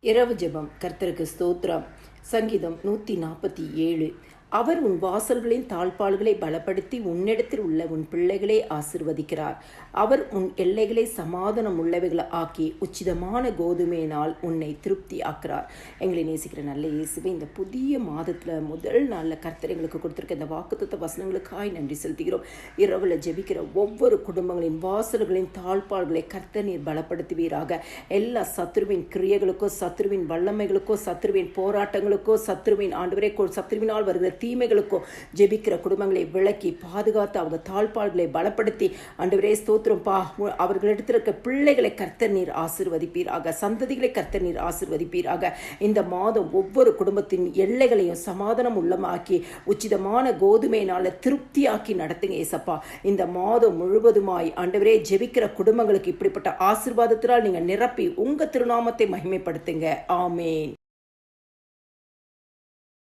இரவு ஜெபம். கர்த்தருக்கு ஸ்தோத்ரம் சங்கீதம் நூற்றி நாற்பத்தி ஏழு. அவர் உன் வாசல்களின் தாழ்பாள்களை பலப்படுத்தி உன்னிடத்தில் உள்ள உன் பிள்ளைகளை ஆசிர்வதிக்கிறார். அவர் உன் எல்லைகளை சமாதானம் உள்ளவைகளை ஆக்கி உச்சிதமான கோதுமையினால் உன்னை திருப்தி ஆக்கிறார் எங்களை நேசிக்கிற நல்ல இயேசுவை இந்த புதிய மாதத்தில் முதல் நாளில் கர்த்தர் எங்களுக்கு கொடுத்துருக்க இந்த வாக்குத்த வசனங்களுக்காய் நன்றி செலுத்துகிறோம். இரவில் ஜெபிக்கிற ஒவ்வொரு குடும்பங்களின் வாசல்களின் தாழ்பாள்களை கர்த்தர் நீர் பலப்படுத்துவீராக. எல்லா சத்ருவின் கிரியைகளுக்கோ சத்ருவின் வல்லமைகளுக்கோ சத்ருவின் போராட்டங்களுக்கோ சத்ருவின் ஆண்டு வரை சத்ருவினால் வருகிற தீமைகளுக்கும் ஜெபிக்கிற குடும்பங்களை விளக்கி பாதுகாத்து அவங்க தாழ்பாள்களை பலப்படுத்தி அன்றுவரே ஸ்தோத்திரம் பா. அவர்களிடத்தில் இருக்க பிள்ளைகளை கர்த்தர் நீர் ஆசிர்வதிப்பீராக சந்ததிகளை கர்த்தர் நீர் ஆசிர்வதிப்பீராக. இந்த மாதம் ஒவ்வொரு குடும்பத்தின் எல்லைகளையும் சமாதானம் உள்ளமாக்கி உச்சிதமான கோதுமையினால் திருப்தியாக்கி நடத்துங்க ஏசப்பா. இந்த மாதம் முழுவதுமாய் ஆண்டவரே ஜெபிக்கிற குடும்பங்களுக்கு இப்படிப்பட்ட ஆசிர்வாதத்தினால் நீங்கள் நிரப்பி உங்கள் திருநாமத்தை மகிமைப்படுத்துங்க. ஆமேன்.